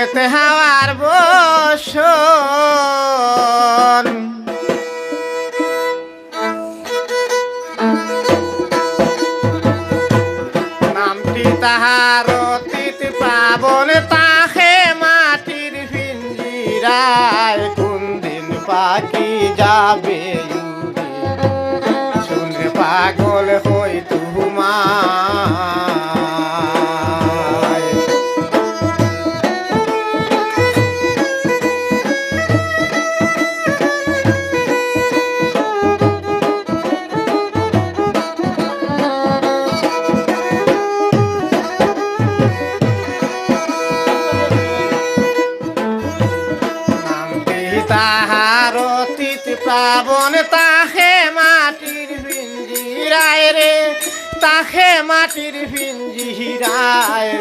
খেতে হাওয়ার বসন নামটি তাহার অতীত পাবন তাহে মাটির পিঞ্জিরায় কোন দিন পাখি যাবে? শুনে পাগল তাহার অতীত প্লাবন, তাহে মাটির ভিঞ্জিরায় রে, তাহে মাটির ভিঞ্জিরায়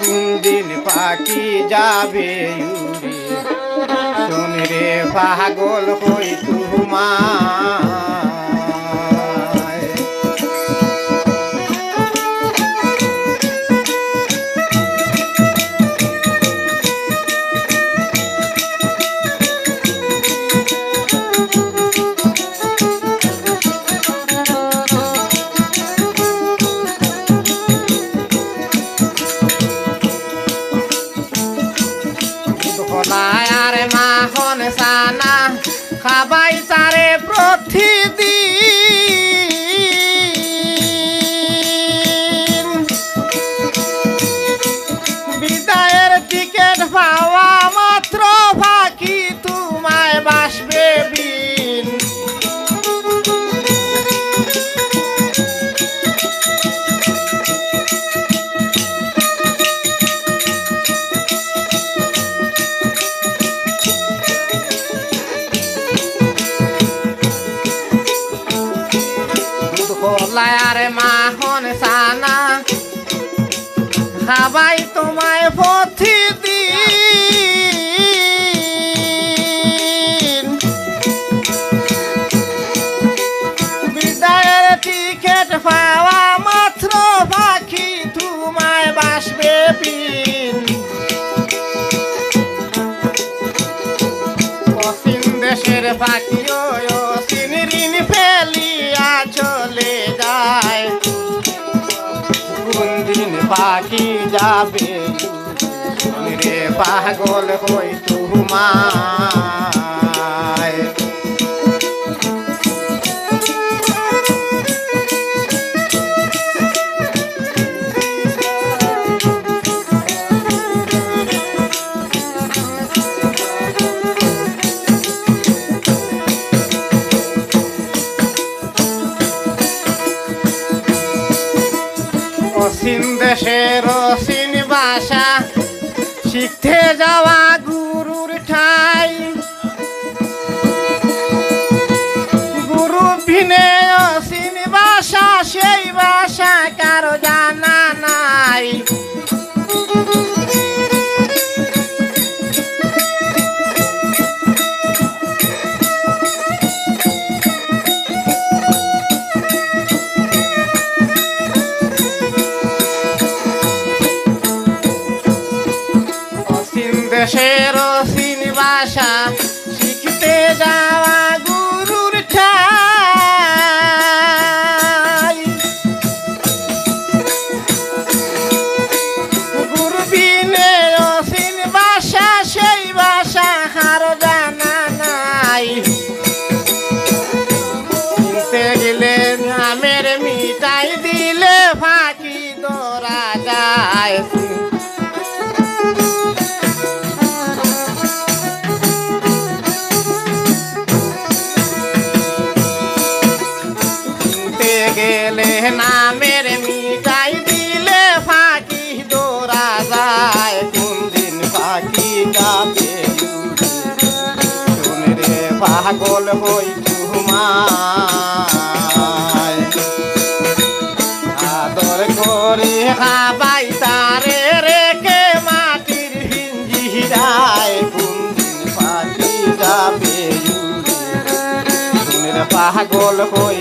কোন দিন পাখি যাবে শোন রে পাগল হই তুমায় খাবাই তারে প্রতিদিন খোলায় আরে মাখন সানা। খাবাই তোমায় প্রতিদিন বিদায়ের টিকেট পাওয়া মাত্র পাখি তোমায় বাসবে পিন। অসীম দেশের পাখি পাখি যাবে রে পাগল হই তোমায় দেশের রসিন ভাষা শিখতে যাওয়া দেশের অসীম ভাষা শিখতে যাওয়া গুরুর ঠাই। গুরু বিনে অসীম ভাষা, সেই ভাষা হার জানা নাই। চিনতে গেলে আমের মিটাই দিলে ফাঁকি দৌড়া যায়। নামের মিটাই দিলে ফাঁকি দৌড়া যায়। কোন দিন পাখি যাবে রে পাগল হই তোমায়। আদর করে খাবাই তারে রেখে মাটির হিঞ্জিরায় কোন দিন পাখি যাবে পাগল হই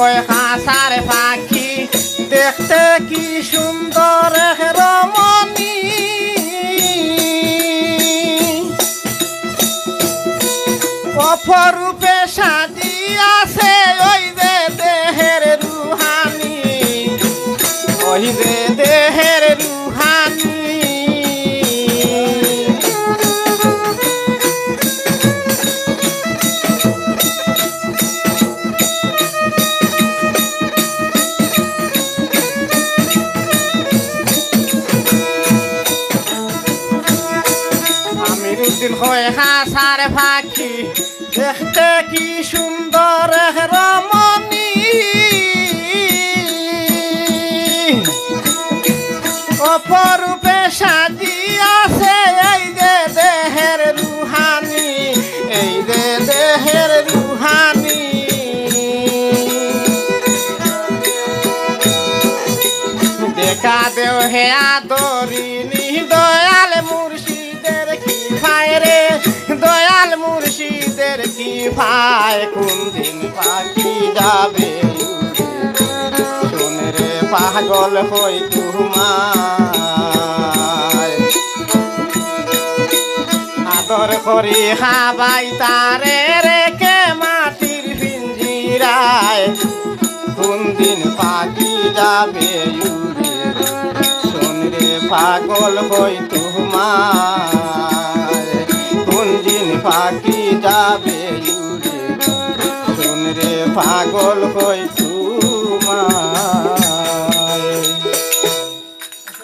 হয় হাসার পাখি দেখতে কি হাসার পাখি দেখতে কি সুন্দর রমণী। অপরূপে সাজিয়াছে এই যে দেহের রুহানি, এই যে দেহের রুহানি। দেখা দেও হে আদরিনি মুর্শিদের কি ভাই? কোন দিন পাখি যাবে? শুনে রে পাগল হই তোমায়। আদর করি খাবাই তারে রেখে মাটির পিঞ্জিরায়। কোন দিন পাখি যাবে? শোন রে পাগল হই তোমার পাখি